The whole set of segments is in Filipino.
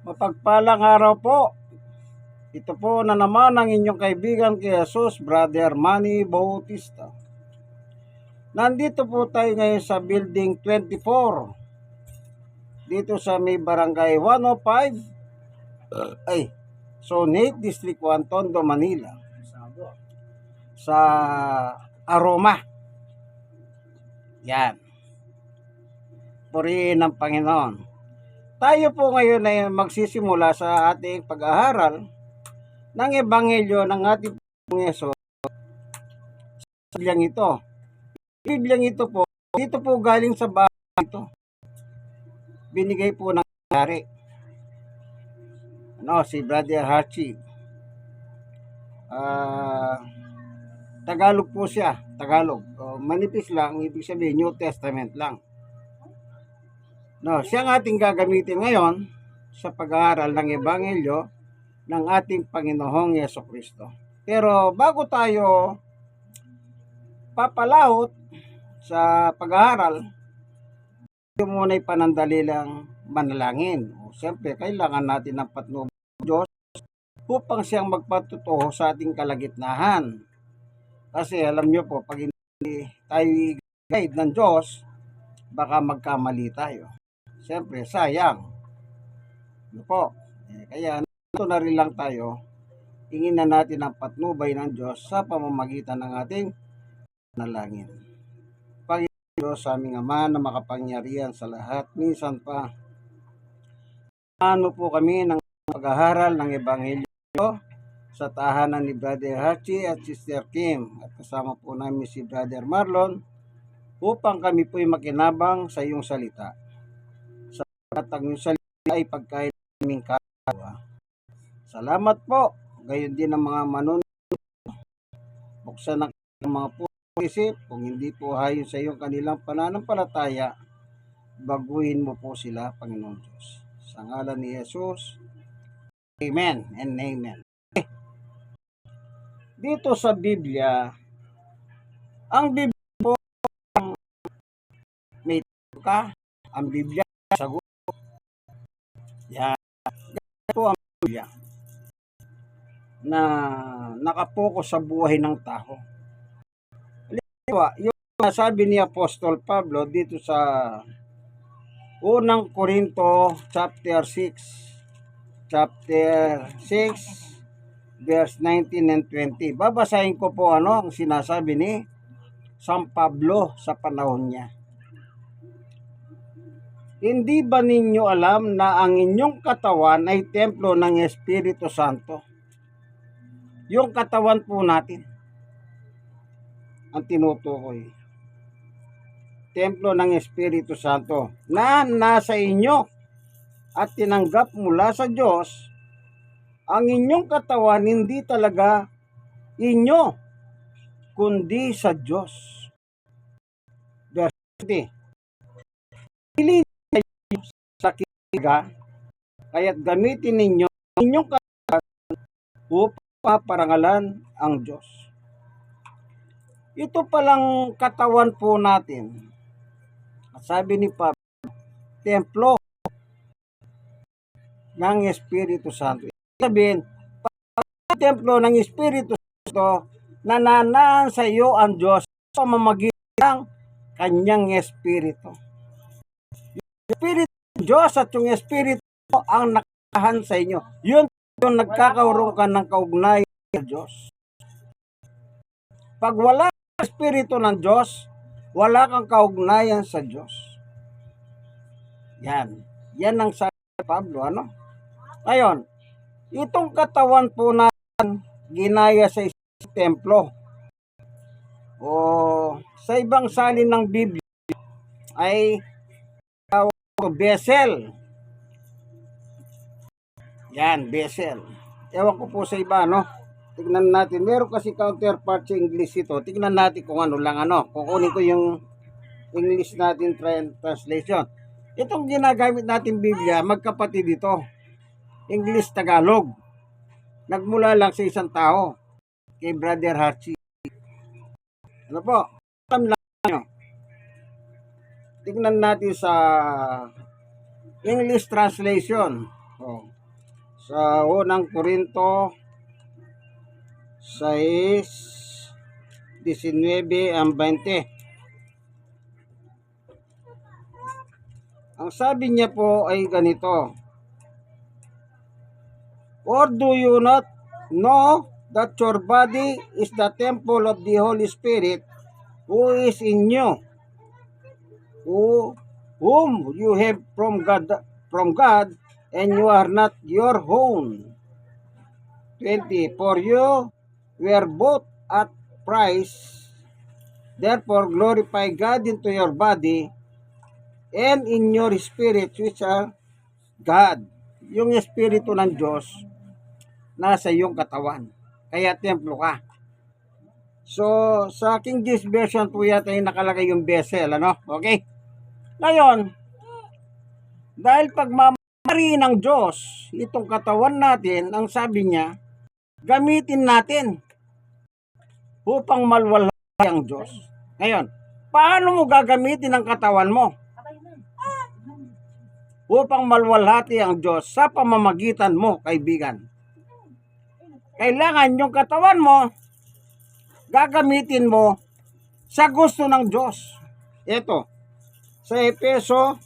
Mapagpalang araw po. Ito po na naman ang inyong kaibigan kay Jesus, Brother Manny Bautista. Nandito po tayo ngayon sa Building 24. Dito sa may barangay 105. Ay, Sonate District 1, Tondo, Manila. Sa Aroma. Yan. Purihin ng Panginoon. Tayo po ngayon ay magsisimula sa ating pag-aaral ng Ebanghelyo ng ating Panginoong Yesus sa Bibliang ito. Bibliang ito po, dito po galing sa bahay ito. Binigay po ng hari. Ano, si Brother Hachi. Ah, Tagalog po siya, Tagalog. O, manipis lang, ibig sabihin New Testament lang. No, siya ang ating gagamitin ngayon sa pag-aaral ng Ebanghelyo ng ating Panginoong Yeso Kristo. Pero bago tayo papalahot sa pag-aaral, muna ay panandalilang manalangin. O, Siyempre, kailangan natin ng patnubang ng Diyos upang siyang magpatutuho sa ating kalagitnahan. Kasi alam nyo po, pag hindi tayo guide ng Diyos, baka magkamali tayo. Siyempre, sayang. Ano po? Eh, kaya ito na rin lang tayo. Tingin na natin ang patnubay ng Diyos sa pamamagitan ng ating nalangin. Panginoon Diyos aming Ama na makapangyarihan sa lahat, minsan pa, ano po kami ng pag-aaral ng Ebanghelyo sa tahanan ni Brother Hachi at Sister Kim at kasama po namin si Brother Marlon upang kami po'y makinabang sa iyong salita. At ang salita ay pagkain naming kapwa. Salamat po. Gayon din ang mga manunod. Buksan ang mga puso isip. Kung hindi po hayon sa iyong kanilang pananampalataya, baguhin mo po sila, Panginoon Diyos. Sa ngalan ni Jesus, Amen and Amen. Dito sa Biblia, ang Biblia po may ka, ang Biblia sagot. Na nakapokus sa buhay ng tao. Halimbawa, yung sabi ni Apostol Pablo dito sa unang Korinto chapter 6 chapter 6 verse 19 and 20. Babasahin ko po ano ang sinasabi ni San Pablo sa panahon niya. Hindi ba ninyo alam na ang inyong katawan ay templo ng Espiritu Santo? Yung katawan po natin ang tinutukoy. Templo ng Espiritu Santo na nasa inyo at tinanggap mula sa Diyos ang inyong katawan hindi talaga inyo, kundi sa Diyos. Verse 20. Kiga, kaya't gamitin ninyo inyong katawan upang paparangalan ang Diyos. Ito palang katawan po natin. Sabi ni Pablo, templo ng Espiritu Santo sabihin, templo ng Espiritu Santo, nananaan sa iyo ang Diyos sa pamamagitan ng kanyang Espiritu. Diyos at yung Espiritu ang nakahan sa inyo. Yun yung nagkakaroon ka ng kaugnayan sa Diyos. Pag wala ang Espiritu ng Diyos, wala kang kaugnayan sa Diyos. Yan. Yan ang sabi ni Pablo, ano? Ngayon, Itong katawan po natin ginaya sa isang templo o sa ibang salin ng Biblia ay vessel. Yan, vessel. Ewan ko po sa iba, no? Tignan natin. Meron kasi counterpart sa English ito. Tignan natin kung ano lang, ano. Kukunin ko yung English natin tra- translation. Itong ginagamit natin Biblia, magkapatid ito. English Tagalog. Nagmula lang sa isang tao, kay Brother Hachi. Ano po? Tingnan natin sa English translation. Oh. Sa unang Korinto 6 19 ang 20. Ang sabi niya po ay ganito. Or do you not know that your body is the temple of the Holy Spirit who is in you, who, whom you have from God, from God, and you are not your own. 20. For you were bought at price, therefore glorify God into your body and in your spirit which are God. Yung espiritu ng Diyos nasa iyong katawan. Kaya templo ka. So, sa King James Version po yata yung nakalagay yung vessel, ano? Okay? Ngayon, dahil pagmamari ng Diyos, itong katawan natin, ang sabi niya, gamitin natin upang malwalhati ang Diyos. Ngayon, paano mo gagamitin ang katawan mo? Upang malwalhati ang Diyos sa pamamagitan mo, kaibigan. Kailangan yung katawan mo, gagamitin mo sa gusto ng Diyos. Ito, sa Epeso,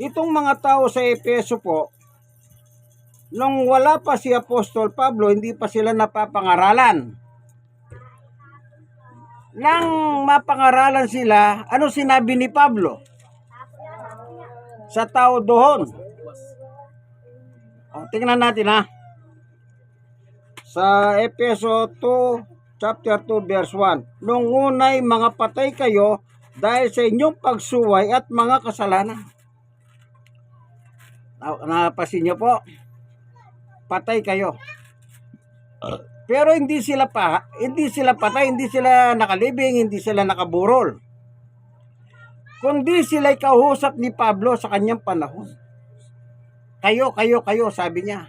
itong mga tao sa Epeso po, nung wala pa si Apostol Pablo, hindi pa sila napapangaralan. Nang mapangaralan sila, ano sinabi ni Pablo? Sa tao doon. O, tingnan natin ha. Sa Epeso 2, chapter 2, verse 1. Nung unay mga patay kayo dahil sa inyong pagsuway at mga kasalanan. Na- Napasin niyo po. Patay kayo. Pero hindi sila pa, hindi sila patay, hindi sila nakalibing, hindi sila nakaburol. Kundi sila'y kausap ni Pablo sa kanyang panahon. Kayo, kayo, kayo, sabi niya.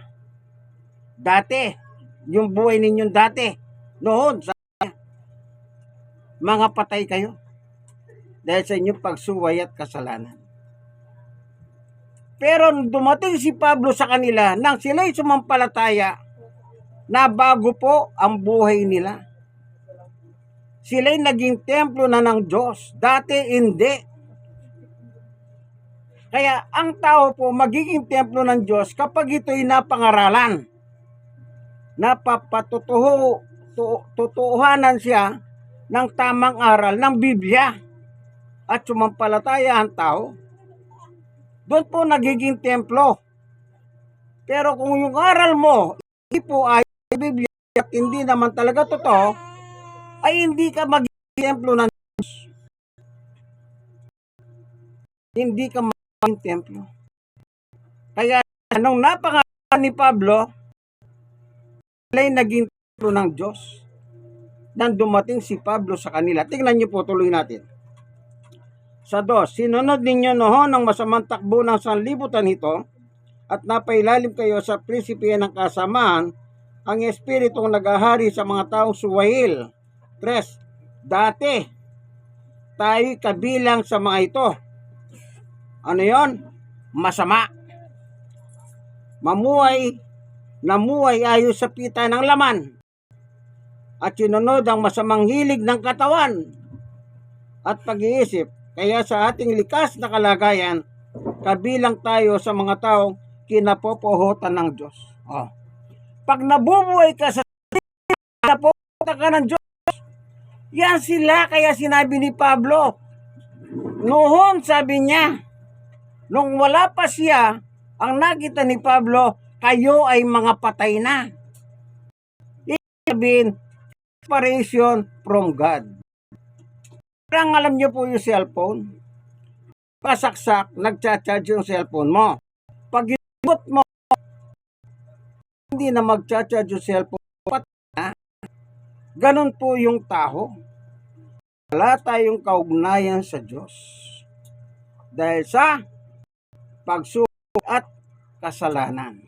Dati, yung buhay ninyong dati, noon, niya, mga patay kayo. Dahil sa inyong pagsuway at kasalanan. Pero dumating si Pablo sa kanila, nang sila'y sumampalataya, na bago po ang buhay nila. Sila'y naging templo na ng Diyos. Dati hindi. Kaya ang tao po magiging templo ng Diyos kapag ito'y napangaralan. Napapatutuho, siya ng tamang aral ng Biblia. At sumampalataya ang tao. Doon po nagiging templo. Pero kung yung aral mo, hindi po ay Biblia at hindi naman talaga totoo, ay hindi ka magiging templo ng Diyos. Hindi ka magiging templo. Kaya nung napangalan ni Pablo, ay naging templo ng Diyos. Nang dumating si Pablo sa kanila. Tingnan niyo po, tuloy natin. Sa dos, sinunod ninyo noon ng masamang takbo ng sanlibutan ito at napailalim kayo sa prinsipe ng kasamaan ang espiritong nagahari sa mga taong suwahil. Tres, dati tayo kabilang sa mga ito. Ano yon? Masama. Mamuhay, namuhay ayo sa pita ng laman. At sinunod ang masamang hilig ng katawan at pag-iisip. Kaya sa ating likas na kalagayan, kabilang tayo sa mga taong kinapopohotan ng Diyos. Oh. Pag nabubuhay ka sa kinapopohotan ka ng Diyos, yan sila kaya sinabi ni Pablo. Noon sabi niya, nung wala pa siya, ang nakita ni Pablo, kayo ay mga patay na. Ibig sabihin, separation from God. Parang alam niyo po yung cellphone. Pasaksak, nagcha-charge yung cellphone mo. Pag inubot mo, hindi na magcha-charge yung cellphone. Patay na. Ganon po yung tao. Wala tayong kaugnayan sa Diyos. Dahil sa pagsuko at kasalanan.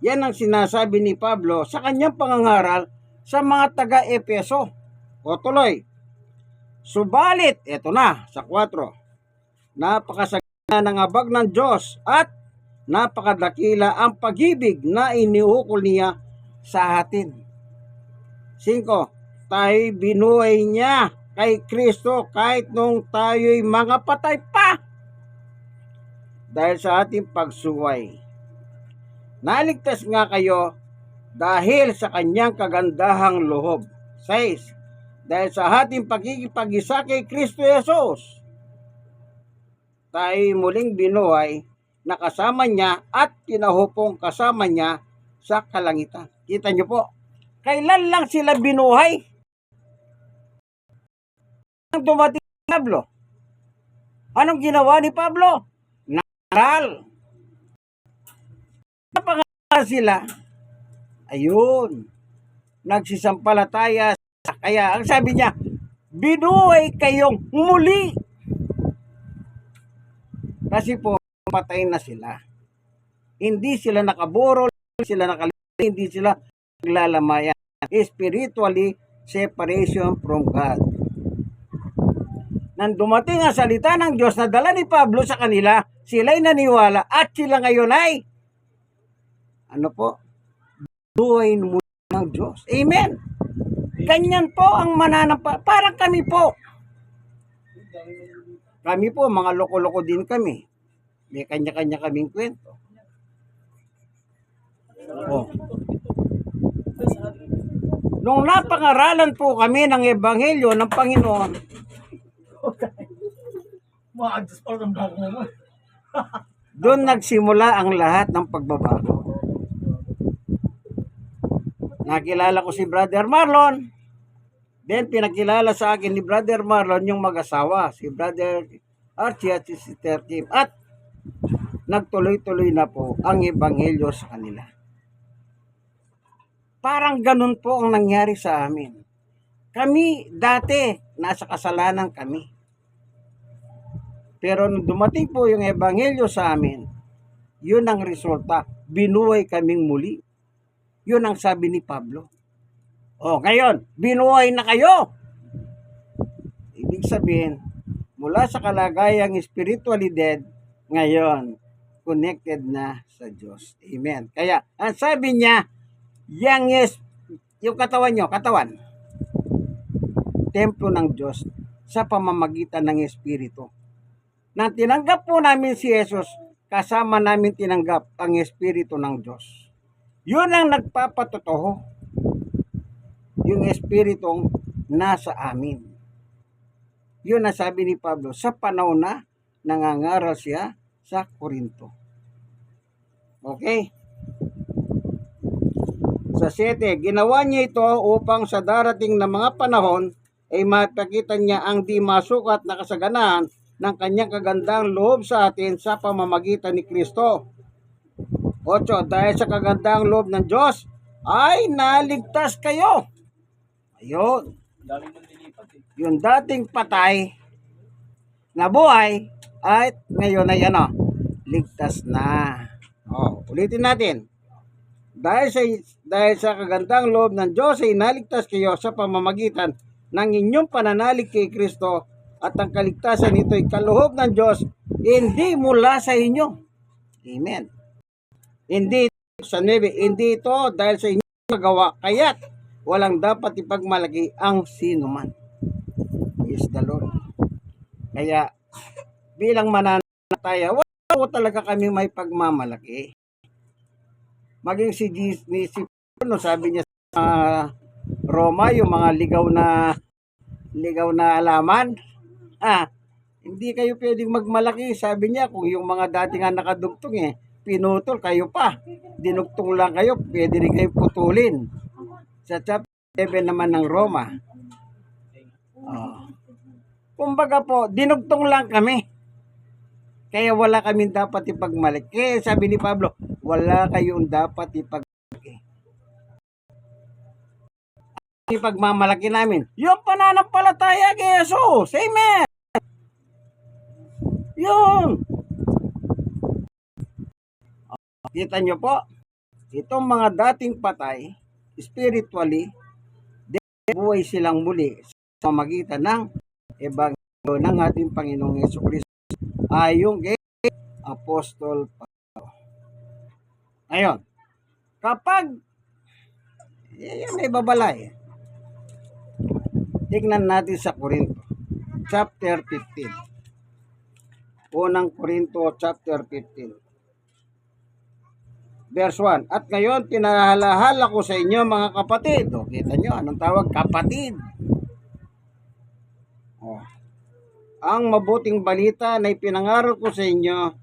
Yan ang sinasabi ni Pablo sa kanyang pangangaral sa mga taga-Epeso. O tuloy, Subalit, eto na, sa 4. Napakasagad ng abag ng Diyos at napakadakila ang pag-ibig na iniukol niya sa atin. 5. Tayo binuhay niya kay Kristo kahit nung tayo'y mga patay pa dahil sa ating pagsuway. Naligtas nga kayo dahil sa kanyang kagandahang loob. 6. Dahil sa ating pagkikipag-isa kay Kristo Jesus, tayo muling binuhay na kasama niya at kinahupong kasama niya sa kalangitan. Kita niyo po, kailan lang sila binuhay? Nang dumating Pablo. Anong ginawa ni Pablo? Naral. Napangaral sila. Ayun. Nagsisampalataya. Kaya ang sabi niya, binuhay kayong muli. Kasi po, patay na sila. Hindi sila nakaburol, sila nakalimutan, hindi sila naglalamayan. Spiritually, separation from God. Nang dumating ang salita ng Diyos na dala ni Pablo sa kanila, sila'y naniwala at sila ngayon ay ano po? Buhay mo ng Diyos. Amen. Ganyan po ang mananampa. Parang kami po. Kami po, mga loko-loko din kami. May kanya-kanya kaming kwento. Oh. Nung napangaralan po kami ng Ebanghelyo ng Panginoon, doon nagsimula ang lahat ng pagbabago. Nakilala ko si Brother Marlon. Then pinakilala sa akin ni Brother Marlon yung mag-asawa, si Brother Archie at si Sister Kim. At nagtuloy-tuloy na po ang ebanghelyo sa kanila. Parang ganun po ang nangyari sa amin. Kami dati, nasa kasalanan kami. Pero nung dumating po yung ebanghelyo sa amin, yun ang resulta. Binuhay kaming muli. Yun ang sabi ni Pablo. O, ngayon, binuhay na kayo. Ibig sabihin, mula sa kalagayang spiritually dead, ngayon, connected na sa Diyos. Amen. Kaya, ang sabi niya, yang is, yung katawan nyo, katawan, templo ng Diyos sa pamamagitan ng Espiritu. Nang tinanggap po namin si Jesus, kasama namin tinanggap ang Espiritu ng Diyos. Yun ang nagpapatotoo. Yung Espiritong nasa amin. Yun ang sabi ni Pablo, sa panahon na nangangaral siya sa Korinto. Okay? Sa 7, ginawa niya ito upang sa darating na mga panahon ay mapakita niya ang di masukat na kasaganahan ng kanyang kagandang loob sa atin sa pamamagitan ni Kristo. 8. Dahil sa kagandang loob ng Diyos ay naligtas kayo. Ayun. Yung dating patay na buhay ay ngayon ay ano, ligtas na. Oh, ulitin natin. Dahil sa dahil sa kagandang loob ng Diyos ay naligtas kayo sa pamamagitan ng inyong pananalig kay Kristo at ang kaligtasan nito ay kaluhog ng Diyos hindi mula sa inyo. Amen. Hindi sa nebe, hindi ito dahil sa inyong magawa, kaya't walang dapat ipagmalaki ang sino man. Praise the Lord. Kaya, bilang mananataya, wala po talaga kami may pagmamalaki. Maging si, Jesus, ni si ano, sabi niya sa Roma, yung mga ligaw na ligaw na alaman, ah, hindi kayo pwedeng magmalaki. Sabi niya, kung yung mga dati nga nakadugtong eh, pinutol kayo pa. Dinugtong lang kayo, pwede rin kayo putulin. Sa chapter 7 naman ng Roma. Oh. Kumbaga po, dinugtong lang kami. Kaya wala kami dapat ipagmalaki. Kaya sabi ni Pablo, wala kayong dapat ipagmalaki. Ang Ipagmamalaki namin, yung pananampalataya kay Jesus. Amen! Yun! Kita nyo po, itong mga dating patay, spiritually, buhay silang muli sa pamagitan ng ebanghelyo ng ating Panginoong Yeso Kristo. Ayong kay Apostol Pablo. Ngayon, kapag yan ay babalay. Tingnan natin sa Korinto, chapter 15. Unang Korinto, chapter 15. Verse 1. At ngayon, pinahalahala ko sa inyo mga kapatid. O, kita nyo, anong tawag? Kapatid. O, ang mabuting balita na ipinangaral ko sa inyo,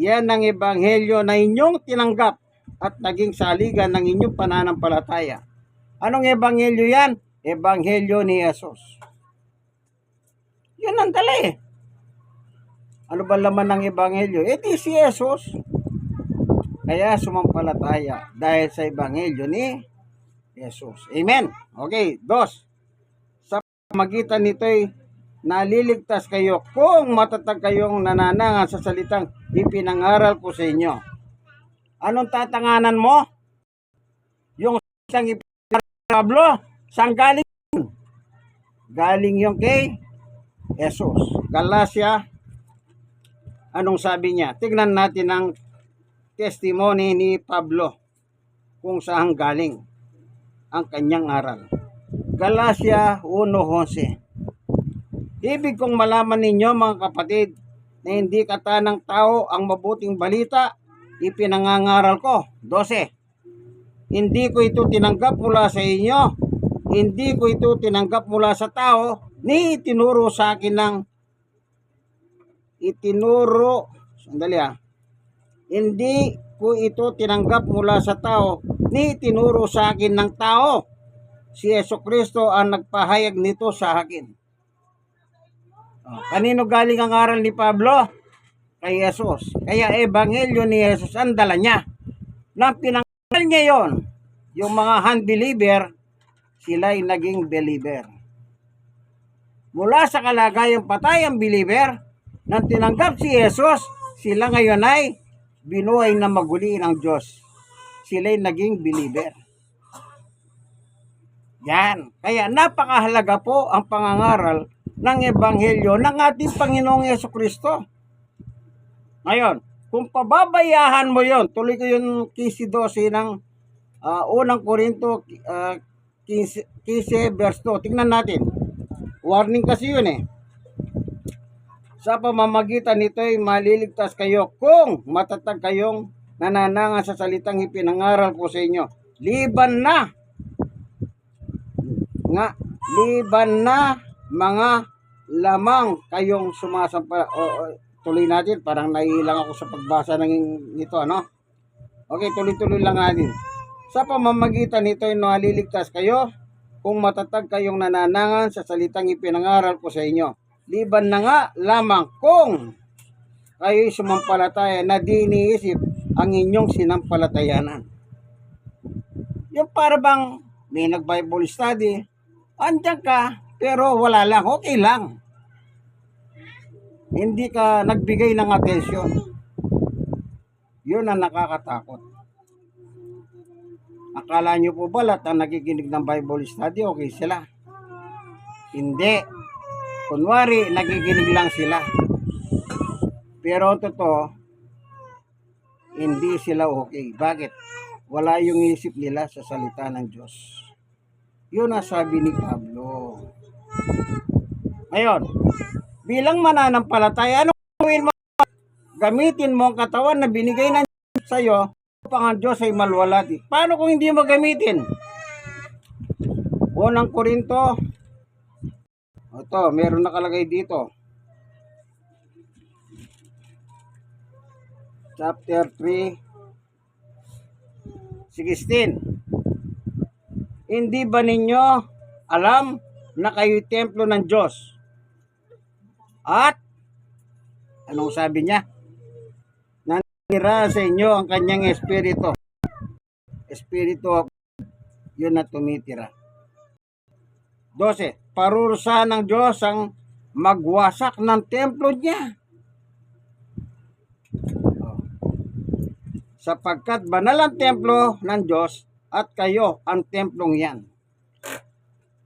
yan ang ebanghelyo na inyong tinanggap at naging saligan ng inyong pananampalataya. Anong ebanghelyo yan? Ebanghelyo ni Jesus. Yan ang dala eh. Ano ba laman ng ebanghelyo? Eh di si Jesus. Kaya sumampalataya dahil sa ebanghelyo ni Jesus. Amen. Okay, dos. Sa magitan nito'y naliligtas kayo kung matatag kayong nananangan sa salitang ipinangaral ko sa inyo. Anong tatanganan mo? Yung isang ipinangaral Pablo, saan galing? Galing yung kay Jesus. Galacia, anong sabi niya? Tignan natin ang testimony ni Pablo kung saan galing ang kanyang aral. Galacia 1.11 Ibig kong malaman ninyo mga kapatid na hindi katanang tao ang mabuting balita ipinangangaral ko. 12. Hindi ko ito tinanggap mula sa inyo. Hindi ko ito tinanggap mula sa tao ni itinuro sa akin ng itinuro sandali ah hindi ko ito tinanggap mula sa tao, ni tinuro sa akin ng tao. Si Yeso Kristo ang nagpahayag nito sa akin. Oh, kanino galing ang aral ni Pablo? Kay Jesus. Kaya ebanghelyo ni Jesus ang dala niya. Nang pinangaral niya yon, yung mga unbeliever, sila'y naging believer. Mula sa kalagayang patay ang believer, nang tinanggap si Jesus, sila ngayon ay binuhay na maguli ng Diyos. Sila'y naging believer. Yan. Kaya napakahalaga po ang pangangaral ng Ebanghelyo ng ating Panginoong Yeso Kristo. Ngayon, kung pababayahan mo yon, tuloy ko yung 15-12 ng ah, unang Korinto ah, 15, 15 verse 2. Tingnan natin. Warning kasi yun eh. Sa pamamagitan nito'y maliligtas kayo kung matatag kayong nananangan sa salitang ipinangaral ko sa inyo. Liban na! Nga liban na mga lamang kayong sumasampa. O, o, tuloy natin parang naiilang ako sa pagbasa ng nito ano? Okay tuloy-tuloy lang natin. Sa pamamagitan nito ay naliligtas kayo kung matatag kayong nananangan sa salitang ipinangaral ko sa inyo liban na nga lamang kung kayo'y sumampalataya na di iniisip ang inyong sinampalatayanan yung para bang may nag-Bible study, andyan ka, pero wala lang, okay lang. Hindi ka nagbigay ng atensyon. Yun ang nakakatakot. Akala nyo po ba lahat ang nakikinig ng Bible study, okay sila? Hindi. Kunwari, nakikinig lang sila. Pero totoo, hindi sila okay. Bakit? Wala yung isip nila sa salita ng Diyos. Yun ang sabi ni Pablo. Ngayon, bilang mananampalataya, ano gawin mo? Gamitin mo ang katawan na binigay ng Diyos sa'yo upang ang Diyos ay malwalati. Paano kung hindi mo gamitin? Unang Korinto, ito, meron nakalagay dito. Chapter 3, 16. Hindi ba ninyo alam na kayo'y templo ng Diyos? At, anong sabi niya? Nanira sa inyo ang kanyang espiritu. Espiritu yun na tumitira. 12. Parurusahan ng Diyos ang magwasak ng templo niya. sapagkat banal ang templo ng Diyos at kayo ang templong yan.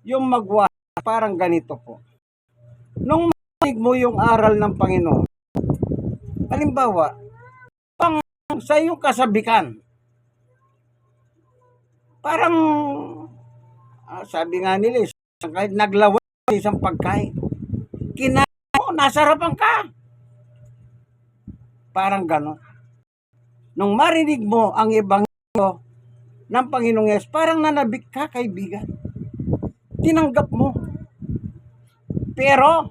Yung magwa, parang ganito po. Nung marinig mo yung aral ng Panginoon, Halimbawa, pang sa iyong kasabikan, parang, ah, sabi nga nila, isang kahit naglawa sa isang pagkain, kinain mo, nasarapan ka. Parang gano'n. Nung marinig mo ang ebanghelyo ng Panginoong Yesus, parang nanabik ka, kaibigan. Tinanggap mo. Pero,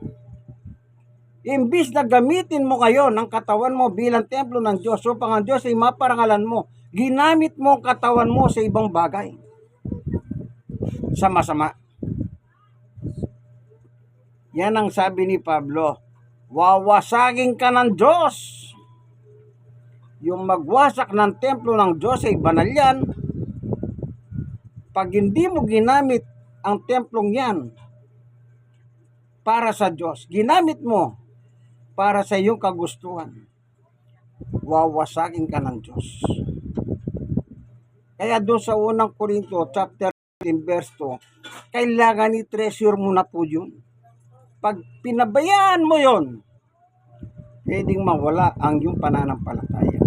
imbis na gamitin mo kayo ng katawan mo bilang templo ng Diyos upang ang Diyos ay maparangalan mo, ginamit mo ang katawan mo sa ibang bagay. Sa masama. Yan ang sabi ni Pablo, wawasagin ka ng Diyos. Yung magwasak ng templo ng Diyos ay banal yan. Pag hindi mo ginamit ang templong yan para sa Diyos, ginamit mo para sa iyong kagustuhan, wawasagin ka ng Diyos. Kaya doon sa unang Korinto, chapter 15, verse 2, kailangan i-treasure mo na po yun. Pag pinabayaan mo yon, pwedeng mawala ang iyong pananampalataya.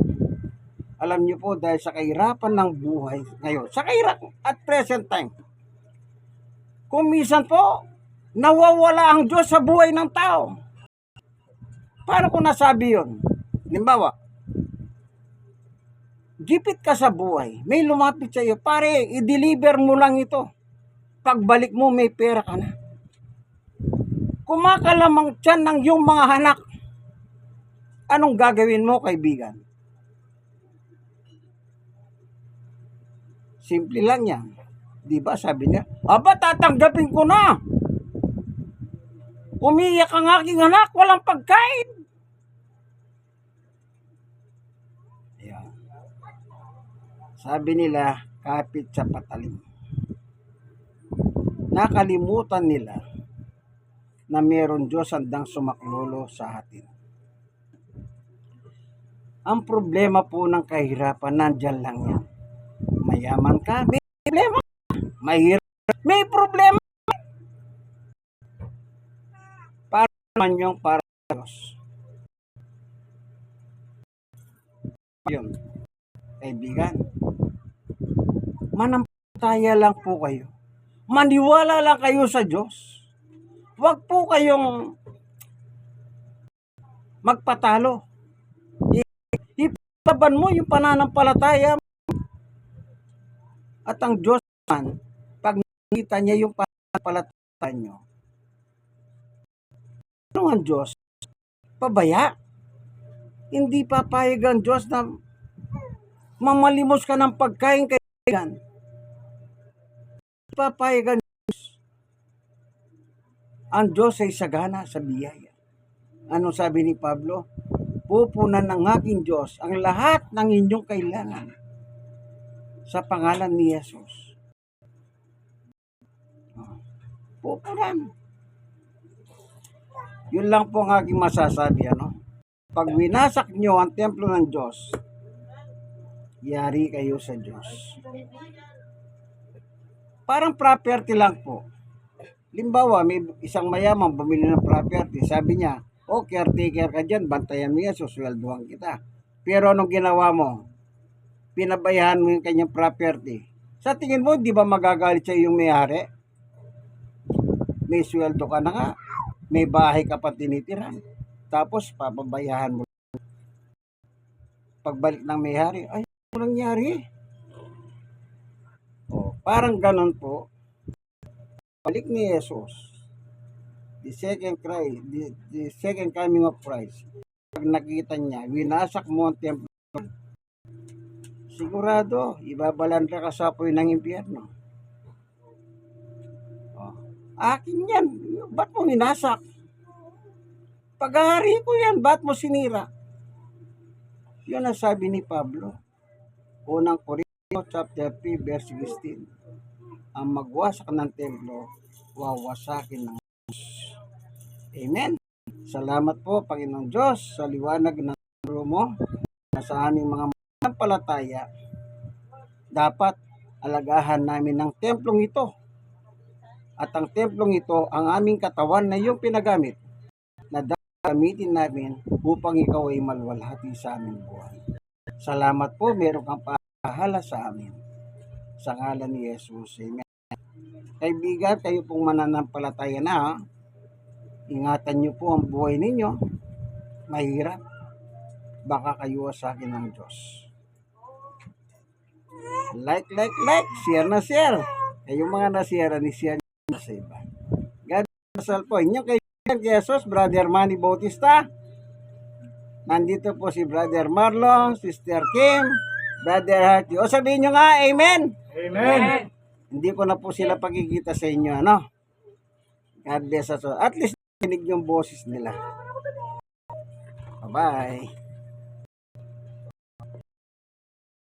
Alam niyo po, dahil sa kahirapan ng buhay ngayon, sa kahirapan at present time, kung minsan po, nawawala ang Diyos sa buhay ng tao. Paano ko nasabi yun? Limbawa, gipit ka sa buhay, may lumapit sa iyo, pare, i-deliver mo lang ito. Pagbalik mo, may pera ka na. Kumakalamang tiyan ng iyong mga anak. Anong gagawin mo, kaibigan? Simple lang yan. Di ba sabi niya, aba tatanggapin ko na. Umiyak ang aking anak, walang pagkain. Ayan. Sabi nila, kapit sa patalim. Nakalimutan nila na meron Diyos handang sumaklolo sa atin. Ang problema po ng kahirapan, nandyan lang yan. Mayaman ka, may problema. Mahirap, may problema. Para naman yung para Diyos. Yun. Kaibigan, manampalataya lang po kayo. Maniwala lang kayo sa Diyos. Huwag po kayong magpatalo. Ipaban mo yung pananampalataya. At ang Diyos naman, pag nakita niya yung pananampalataya nyo, ano ang Diyos? Pabaya. Hindi papayag ang Diyos na mamalimos ka ng pagkain kaibigan. Papayag ang. Ang Diyos ay sagana sa biyaya. Ano sabi ni Pablo? Pupunan ng aking Diyos ang lahat ng inyong kailangan sa pangalan ni Jesus. Oh, Pupunan. Yun lang po ang aking masasabi. Ano? Pag winasak nyo ang templo ng Diyos, yari kayo sa Diyos. Parang property lang po. Limbawa, may isang mayaman bumili ng property. Sabi niya, oh, caretaker ka dyan, bantayan mo yan, susweldohan kita. Pero anong ginawa mo? Pinabayahan mo yung kanyang property. Sa tingin mo, di ba magagalit sa yung may-ari? May sweldo ka na nga. May bahay ka pa tinitiran. Tapos, papabayahan mo. Pagbalik ng may-ari, ay, ano nangyari? Oh, parang ganun po. Balik ni Jesus. The second cry, the, the second coming of Christ. Pag nakita niya, winasak mo ang templo. Sigurado, ibabalanda ka sa apoy ng impyerno. Oh, akin yan. Ba't mo winasak? Paghahari ko yan, ba't mo sinira? Yun ang sabi ni Pablo. Unang Korinto chapter 3 verse 16 ang magwasak ng templo, wawasakin ng Diyos. Amen. Salamat po, Panginoong Diyos, sa liwanag ng turo mo na sa aming mga palataya dapat alagahan namin ng templong ito. At ang templong ito, ang aming katawan na iyong pinagamit, na gamitin namin upang ikaw ay malwalhati sa aming buhay. Salamat po, meron kang pahala sa amin. Sa ngalan ni Jesus. Amen. Kaibigan, kayo pong mananampalataya na, ingatan niyo po ang buhay ninyo. Mahirap. Baka kayo sa akin ng Diyos. Like, like, like. Share na share. Kayong mga nasira ni share na sa iba. God bless all po. Inyong kaibigan kay Jesus, Brother Manny Bautista. Nandito po si Brother Marlon, Sister Kim, Brother Harty. O sabihin nyo nga, Amen. Amen. Hindi ko na po sila pagkikita sa inyo, ano? God bless us all. At least, tinig yung boses nila. Bye-bye.